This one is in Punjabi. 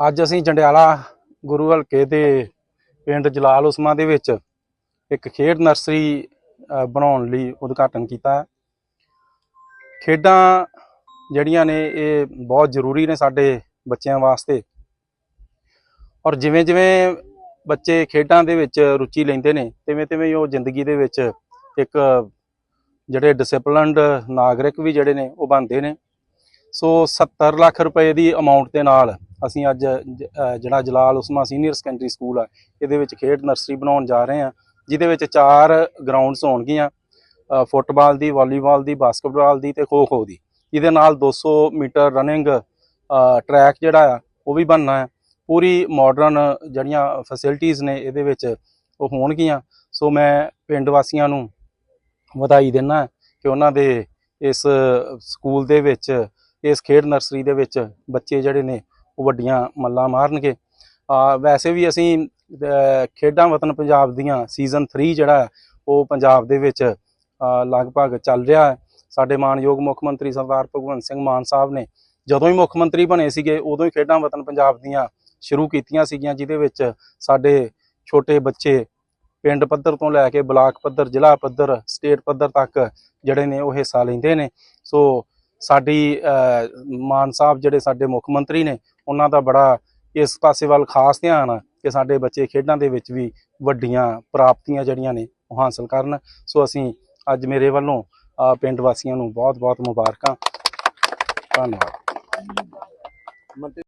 ਅੱਜ ਅਸੀਂ ਜੰਡਿਆਲਾ ਗੁਰੂ ਹਲਕੇ ਦੇ ਪਿੰਡ ਜਲਾਲ ਉਸਮਾ ਦੇ ਵਿੱਚ ਇੱਕ ਖੇਡ ਨਰਸਰੀ ਬਣਾਉਣ ਲਈ ਉਦਘਾਟਨ ਕੀਤਾ ਹੈ। ਖੇਡਾਂ ਜਿਹੜੀਆਂ ਨੇ ਇਹ ਬਹੁਤ ਜ਼ਰੂਰੀ ਨੇ ਸਾਡੇ ਬੱਚਿਆਂ ਵਾਸਤੇ। ਔਰ ਜਿਵੇਂ ਜਿਵੇਂ ਬੱਚੇ ਖੇਡਾਂ ਦੇ ਵਿੱਚ ਰੁਚੀ ਲੈਂਦੇ ਨੇ, ਤਿਵੇਂ ਤਿਵੇਂ ਉਹ ਜ਼ਿੰਦਗੀ ਦੇ ਵਿੱਚ ਇੱਕ ਜਿਹੜੇ ਡਿਸਪਲਿਨਡ ਨਾਗਰਿਕ ਵੀ ਜਿਹੜੇ ਨੇ ਉਹ ਬਣਦੇ ਨੇ। ਸੋ 70 ਲੱਖ ਰੁਪਏ ਦੀ ਅਮਾਉਂਟ ਦੇ ਨਾਲ ਅਸੀਂ ਅੱਜ ਜਿਹੜਾ Jalal Usma senior secondary school ਆ, ਇਹਦੇ ਵਿੱਚ ਖੇਡ ਨਰਸਰੀ ਬਣਾਉਣ ਜਾ ਰਹੇ ਹਾਂ, ਜਿਹਦੇ ਵਿੱਚ ਚਾਰ ਗਰਾਊਂਡਸ ਹੋਣਗੀਆਂ ਫੁੱਟਬਾਲ ਦੀ, ਵਾਲੀਬਾਲ ਦੀ, ਬਾਸਕਟਬਾਲ ਦੀ ਤੇ ਖੋ ਖੋ ਦੀ। ਇਹਦੇ ਨਾਲ 200 ਮੀਟਰ ਰਨਿੰਗ ਟਰੈਕ ਜਿਹੜਾ ਆ, ਉਹ ਵੀ ਬਣਨਾ ਹੈ। ਪੂਰੀ ਮਾਡਰਨ ਜਿਹੜੀਆਂ ਫੈਸਿਲਿਟੀਆਂ ਨੇ ਇਹਦੇ ਵਿੱਚ ਉਹ ਹੋਣਗੀਆਂ। ਸੋ ਮੈਂ ਪਿੰਡ ਵਾਸੀਆਂ ਨੂੰ ਵਧਾਈ ਦਿੰਦਾ ਕਿ ਉਹਨਾਂ ਦੇ ਇਸ ਸਕੂਲ ਦੇ ਵਿੱਚ, ਇਸ ਖੇਡ ਨਰਸਰੀ ਦੇ ਵਿੱਚ ਬੱਚੇ ਜਿਹੜੇ ਨੇ ਉਹ ਵੱਡੀਆਂ ਮੱਲਾਂ ਮਾਰਨਗੇ। ਆ ਵੈਸੇ ਵੀ ਅਸੀਂ ਖੇਡਾਂ ਵਤਨ ਪੰਜਾਬ ਦੀਆਂ ਸੀਜ਼ਨ 3 ਜਿਹੜਾ ਹੈ, ਉਹ ਪੰਜਾਬ ਦੇ ਵਿੱਚ ਲਗਭਗ ਚੱਲ ਰਿਹਾ ਹੈ। ਸਾਡੇ ਮਾਨਯੋਗ ਮੁੱਖ ਮੰਤਰੀ ਸਰਦਾਰ ਭਗਵੰਤ ਸਿੰਘ ਮਾਨ ਸਾਹਿਬ ਨੇ ਜਦੋਂ ਹੀ ਮੁੱਖ ਮੰਤਰੀ ਬਣੇ ਸੀਗੇ ਉਦੋਂ ਹੀ ਖੇਡਾਂ ਵਤਨ ਪੰਜਾਬ ਦੀਆਂ ਸ਼ੁਰੂ ਕੀਤੀਆਂ ਸੀਗੀਆਂ ਜਿਹਦੇ ਵਿੱਚ ਸਾਡੇ ਛੋਟੇ ਬੱਚੇ ਪਿੰਡ ਪੱਧਰ ਤੋਂ ਲੈ ਕੇ ਬਲਾਕ ਪੱਧਰ ਜ਼ਿਲ੍ਹਾ ਪੱਧਰ ਸਟੇਟ ਪੱਧਰ ਤੱਕ ਜਿਹੜੇ ਨੇ ਉਹ ਹਿੱਸਾ ਲੈਂਦੇ ਨੇ। ਸੋ ਸਾਡੀ ਮਾਨ ਸਾਹਿਬ ਜਿਹੜੇ ਸਾਡੇ ਮੁੱਖ ਮੰਤਰੀ ਨੇ, ਉਹਨਾਂ ਦਾ ਬੜਾ ਇਸ ਪਾਸੇ ਵੱਲ ਖਾਸ ਧਿਆਨ ਆ ਕਿ ਸਾਡੇ ਬੱਚੇ ਖੇਡਾਂ ਦੇ ਵਿੱਚ ਵੀ ਵੱਡੀਆਂ ਪ੍ਰਾਪਤੀਆਂ ਜਿਹੜੀਆਂ ਨੇ ਉਹ ਹਾਸਲ ਕਰਨ। ਸੋ ਅਸੀਂ ਅੱਜ ਮੇਰੇ ਵੱਲੋਂ ਪਿੰਡ ਵਾਸੀਆਂ ਨੂੰ ਬਹੁਤ ਬਹੁਤ ਮੁਬਾਰਕਾਂ। ਧੰਨਵਾਦ।